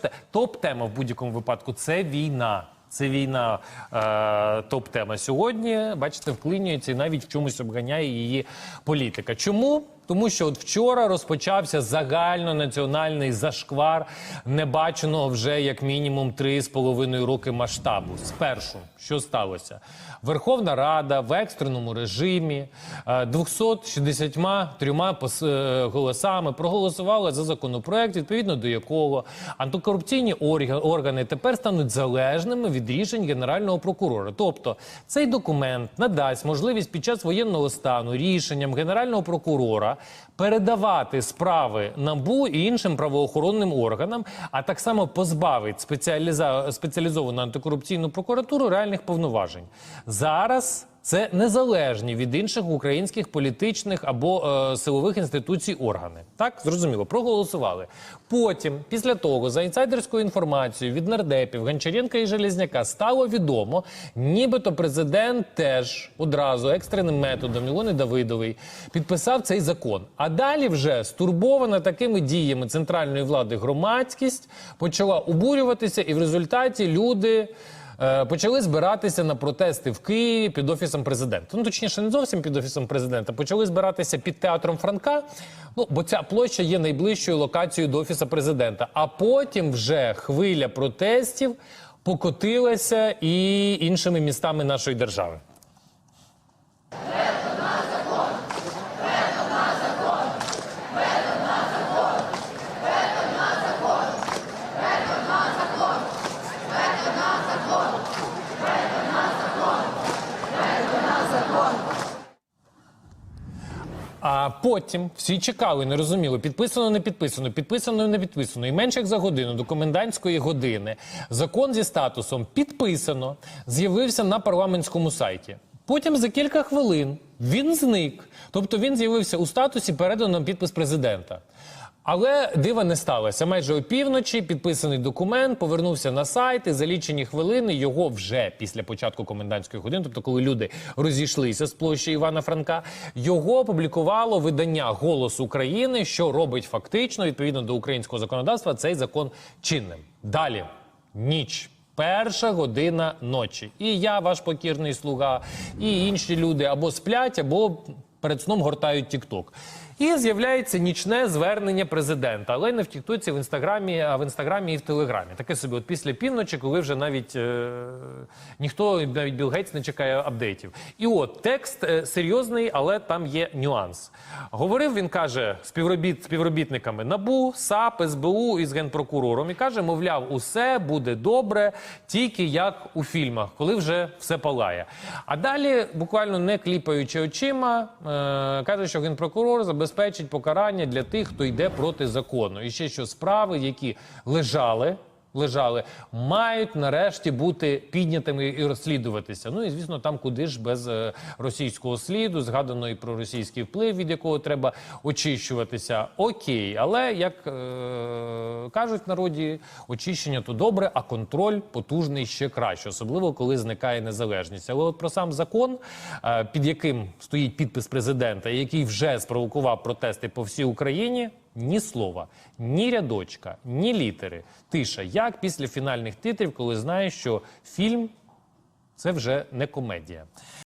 бачите, топ-тема в будь-якому випадку це війна. Це війна е, топ-тема сьогодні. Бачите, вклинюється і навіть в чомусь обганяє її політика. Чому? Тому що от вчора розпочався загальнонаціональний зашквар небаченого вже як мінімум три з половиною роки масштабу. Спершу що сталося? Верховна Рада в екстреному режимі е, 263 пос- е, голосами проголосувала за законопроект, відповідно до якого антикорупційні орга- органи тепер стануть залежними від рішень генерального прокурора. Тобто цей документ надасть можливість під час воєнного стану рішенням генерального прокурора передавати справи НАБУ і іншим правоохоронним органам, а так само позбавить спеціалізовану антикорупційну прокуратуру реальних повноважень. Зараз це незалежні від інших українських політичних або е, силових інституцій органи. Так зрозуміло, проголосували. Потім, після того, за інсайдерською інформацією від нардепів Гончаренка і Железняка стало відомо, нібито президент теж одразу екстреним методом Ілони Давидової підписав цей закон. А далі вже стурбована такими діями центральної влади громадськість почала обурюватися, і в результаті люди. Е, Почали збиратися на протести в Києві під офісом президента. Ну точніше, не зовсім під офісом президента. Почали збиратися під театром Франка. Ну бо ця площа є найближчою локацією до офісу президента. А потім вже хвиля протестів покотилася і іншими містами нашої держави. А потім всі чекали, не розуміли, підписано, не підписано, підписано, не підписано. І менше як за годину до комендантської години закон зі статусом підписано з'явився на парламентському сайті. Потім за кілька хвилин він зник. Тобто він з'явився у статусі передано на підпис президента. Але дива не сталося. Майже опівночі підписаний документ повернувся на сайт і за лічені хвилини його вже після початку комендантської години, тобто коли люди розійшлися з площі Івана Франка, його опублікувало видання Голос України, що робить фактично відповідно до українського законодавства цей закон чинним. Далі ніч. Перша година ночі. І я, ваш покірний слуга, і інші люди або сплять, або перед сном гортають Тік-Ток. І з'являється нічне звернення президента, але не в Тіктоці, в інстаграмі, а в інстаграмі і в Телеграмі. Таке собі, от після півночі, коли вже навіть е, ніхто, навіть Білл Гейтс не чекає апдейтів. І от текст е, серйозний, але там є нюанс. Говорив він каже співробіт співробітниками НАБУ, САП, СБУ і з генпрокурором. І каже, мовляв, усе буде добре, тільки як у фільмах, коли вже все палає. А далі, буквально не кліпаючи очима, е, каже, що генпрокурор забезпечить покарання для тих, хто йде проти закону. І ще що справи, які лежали. Лежали, мають нарешті бути піднятими і розслідуватися. Ну і звісно, там куди ж без е, російського сліду, згадано і про російський вплив, від якого треба очищуватися. Окей, але як е, кажуть в народі, очищення то добре, а контроль потужний ще краще, особливо коли зникає незалежність. Але от про сам закон, е, під яким стоїть підпис президента, який вже спровокував протести по всій Україні. Ні слова, ні рядочка, ні літери. Тиша, як після фінальних титрів, коли знаєш, що фільм це вже не комедія.